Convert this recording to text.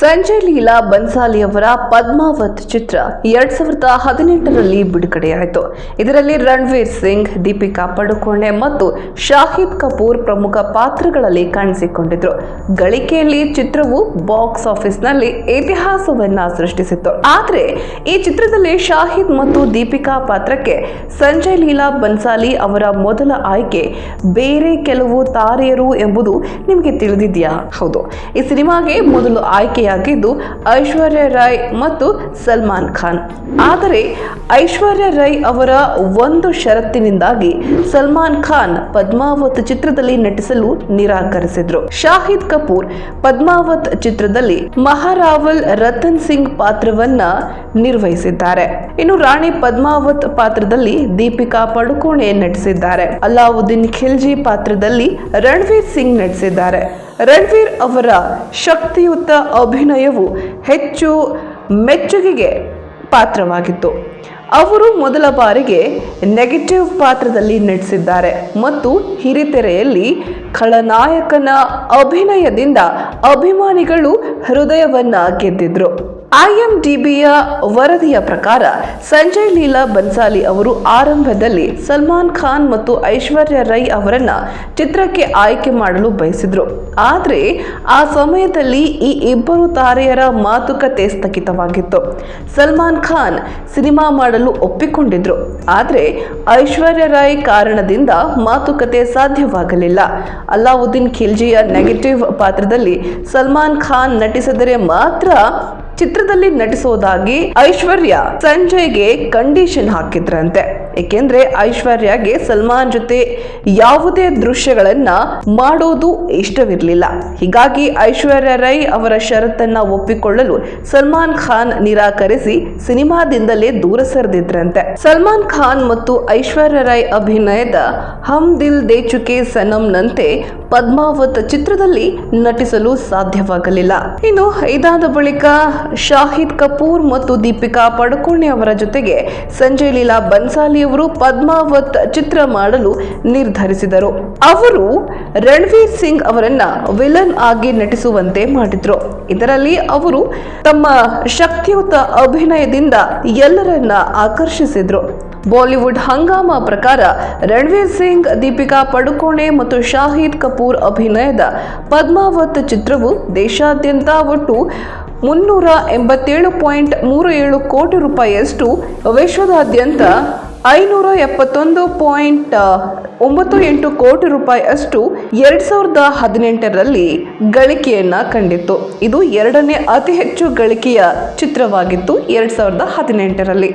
ಸಂಜಯ್ ಲೀಲಾ ಬನ್ಸಾಲಿ ಅವರ ಪದ್ಮಾವತ್ ಚಿತ್ರ ಎರಡ್ ಸಾವಿರದ ಹದಿನೆಂಟರಲ್ಲಿ ಬಿಡುಗಡೆಯಾಯಿತು. ಇದರಲ್ಲಿ ರಣವೀರ್ ಸಿಂಗ್, ದೀಪಿಕಾ ಪಡುಕೋಣೆ ಮತ್ತು ಶಾಹಿದ್ ಕಪೂರ್ ಪ್ರಮುಖ ಪಾತ್ರಗಳಲ್ಲಿ ಕಾಣಿಸಿಕೊಂಡಿದ್ರು. ಗಳಿಕೆಯಲ್ಲಿ ಚಿತ್ರವು ಬಾಕ್ಸ್ ಆಫೀಸ್ನಲ್ಲಿ ಇತಿಹಾಸವನ್ನ ಸೃಷ್ಟಿಸಿತ್ತು. ಆದರೆ ಈ ಚಿತ್ರದಲ್ಲಿ ಶಾಹಿದ್ ಮತ್ತು ದೀಪಿಕಾ ಪಾತ್ರಕ್ಕೆ ಸಂಜಯ್ ಲೀಲಾ ಬನ್ಸಾಲಿ ಅವರ ಮೊದಲ ಆಯ್ಕೆ ಬೇರೆ ಕೆಲವು ತಾರೆಯರು ಎಂಬುದು ನಿಮಗೆ ತಿಳಿದಿದೆಯಾ? ಹೌದು. ಈ ಸಿನಿಮಾಗೆ ಮೊದಲು ಆಯ್ಕೆಯಾಗಿದ್ದು ಐಶ್ವರ್ಯ ರೈ ಮತ್ತು ಸಲ್ಮಾನ್ ಖಾನ್. ಆದರೆ ಐಶ್ವರ್ಯ ರೈ ಅವರ ಒಂದು ಷರತ್ತಿನಿಂದಾಗಿ ಸಲ್ಮಾನ್ ಖಾನ್ ಪದ್ಮಾವತ್ ಚಿತ್ರದಲ್ಲಿ ನಟಿಸಲು ನಿರಾಕರಿಸಿದ್ರು. ಶಾಹಿದ್ ಕಪೂರ್ ಪದ್ಮಾವತ್ ಚಿತ್ರದಲ್ಲಿ ಮಹಾರಾವಲ್ ರತನ್ ಸಿಂಗ್ ಪಾತ್ರವನ್ನ ನಿರ್ವಹಿಸಿದ್ದಾರೆ. ಇನ್ನು ರಾಣಿ ಪದ್ಮಾವತ್ ಪಾತ್ರದಲ್ಲಿ ದೀಪಿಕಾ ಪಡುಕೋಣೆ ನಟಿಸಿದ್ದಾರೆ. ಅಲಾವುದ್ದೀನ್ ಖಿಲ್ಜಿ ಪಾತ್ರದಲ್ಲಿ ರಣವೀರ್ ಸಿಂಗ್ ನಟಿಸಿದ್ದಾರೆ. ರಣವೀರ್ ಅವರ ಶಕ್ತಿಯುತ ಅಭಿನಯವು ಹೆಚ್ಚು ಮೆಚ್ಚುಗೆಗೆ ಪಾತ್ರವಾಗಿತ್ತು. ಅವರು ಮೊದಲ ಬಾರಿಗೆ ನೆಗೆಟಿವ್ ಪಾತ್ರದಲ್ಲಿ ನಟಿಸಿದ್ದಾರೆ ಮತ್ತು ಹಿರಿತೆರೆಯಲ್ಲಿ ಖಳನಾಯಕನ ಅಭಿನಯದಿಂದ ಅಭಿಮಾನಿಗಳು ಹೃದಯವನ್ನು ಗೆದ್ದಿದ್ರು. ಐಎಂಡಿಬಿಯ ವರದಿಯ ಪ್ರಕಾರ ಸಂಜಯ್ ಲೀಲಾ ಬನ್ಸಾಲಿ ಅವರು ಆರಂಭದಲ್ಲಿ ಸಲ್ಮಾನ್ ಖಾನ್ ಮತ್ತು ಐಶ್ವರ್ಯ ರೈ ಅವರನ್ನ ಚಿತ್ರಕ್ಕೆ ಆಯ್ಕೆ ಮಾಡಲು ಬಯಸಿದ್ರು. ಆದರೆ ಆ ಸಮಯದಲ್ಲಿ ಈ ಇಬ್ಬರು ತಾರೆಯರ ಮಾತುಕತೆ ಸ್ಥಗಿತವಾಗಿತ್ತು. ಸಲ್ಮಾನ್ ಖಾನ್ ಸಿನಿಮಾ ಮಾಡಲು ಒಪ್ಪಿಕೊಂಡಿದ್ರು. ಆದರೆ ಐಶ್ವರ್ಯ ರೈ ಕಾರಣದಿಂದ ಮಾತುಕತೆ ಸಾಧ್ಯವಾಗಲಿಲ್ಲ. ಅಲ್ಲಾವುದ್ದೀನ್ ಖಿಲ್ಜಿಯ ನೆಗೆಟಿವ್ ಪಾತ್ರದಲ್ಲಿ ಸಲ್ಮಾನ್ ಖಾನ್ ನಟಿಸಿದರೆ ಮಾತ್ರ ಚಿತ್ರದಲ್ಲಿ ನಟಿಸೋದಾಗಿ ಐಶ್ವರ್ಯ ಸಂಜಯ್ಗೆ ಕಂಡೀಷನ್ ಹಾಕಿದ್ರಂತೆ. ಏಕೆಂದ್ರೆ ಐಶ್ವರ್ಯಗೆ ಸಲ್ಮಾನ್ ಜೊತೆ ಯಾವುದೇ ದೃಶ್ಯಗಳನ್ನ ಮಾಡೋದು ಇಷ್ಟವಿರಲಿಲ್ಲ. ಹೀಗಾಗಿ ಐಶ್ವರ್ಯ ರೈ ಅವರ ಷರತ್ತನ್ನ ಒಪ್ಪಿಕೊಳ್ಳಲು ಸಲ್ಮಾನ್ ಖಾನ್ ನಿರಾಕರಿಸಿ ಸಿನಿಮಾದಿಂದಲೇ ದೂರ ಸರಿದಿದ್ರಂತೆ. ಸಲ್ಮಾನ್ ಖಾನ್ ಮತ್ತು ಐಶ್ವರ್ಯ ರೈ ಅಭಿನಯದ ಹಮ್ ದಿಲ್ ದೇ ಚುಕೆ ಸನಂನಂತೆ ಪದ್ಮಾವತ್ ಚಿತ್ರದಲ್ಲಿ ನಟಿಸಲು ಸಾಧ್ಯವಾಗಲಿಲ್ಲ. ಇನ್ನು ಇದಾದ ಬಳಿಕ ಶಾಹಿದ್ ಕಪೂರ್ ಮತ್ತು ದೀಪಿಕಾ ಪಡುಕೋಣೆ ಅವರ ಜೊತೆಗೆ ಸಂಜಯ್ ಲೀಲಾ ಬನ್ಸಾಲಿ ಅವರು ಪದ್ಮಾವತ್ ಚಿತ್ರ ಮಾಡಲು ನಿರ್ಧರಿಸಿದರು. ಅವರು ರಣವೀರ್ ಸಿಂಗ್ ಅವರನ್ನ ವಿಲನ್ ಆಗಿ ನಟಿಸುವಂತೆ ಮಾಡಿದ್ರು. ಇದರಲ್ಲಿ ಅವರು ತಮ್ಮ ಶಕ್ತಿಯುತ ಅಭಿನಯದಿಂದ ಎಲ್ಲರನ್ನ ಆಕರ್ಷಿಸಿದ್ರು. ಬಾಲಿವುಡ್ ಹಂಗಾಮ ಪ್ರಕಾರ ರಣವೀರ್ ಸಿಂಗ್, ದೀಪಿಕಾ ಪಡುಕೋಣೆ ಮತ್ತು ಶಾಹಿದ್ ಕಪೂರ್ ಅಭಿನಯದ ಪದ್ಮಾವತ್ ಚಿತ್ರವು ದೇಶಾದ್ಯಂತ ಒಟ್ಟು ಮುನ್ನೂರ ಎಂಬತ್ತೇಳು ಪಾಯಿಂಟ್ ಮೂರು ಏಳು ಕೋಟಿ ರೂಪಾಯಿಯಷ್ಟು ವಿಶ್ವದಾದ್ಯಂತ ಐನೂರ ಎಪ್ಪತ್ತೊಂದು ಪಾಯಿಂಟ್ ಒಂಬತ್ತು ಎಂಟು ಕೋಟಿ ರೂಪಾಯಿ ಅಷ್ಟು ಎರಡ್ ಸಾವಿರದ ಹದಿನೆಂಟರಲ್ಲಿ ಗಳಿಕೆಯನ್ನು ಕಂಡಿತ್ತು. ಇದು ಎರಡನೇ ಅತಿ ಹೆಚ್ಚು ಗಳಿಕೆಯ ಚಿತ್ರವಾಗಿತ್ತು ಎರಡು ಸಾವಿರದ ಹದಿನೆಂಟರಲ್ಲಿ.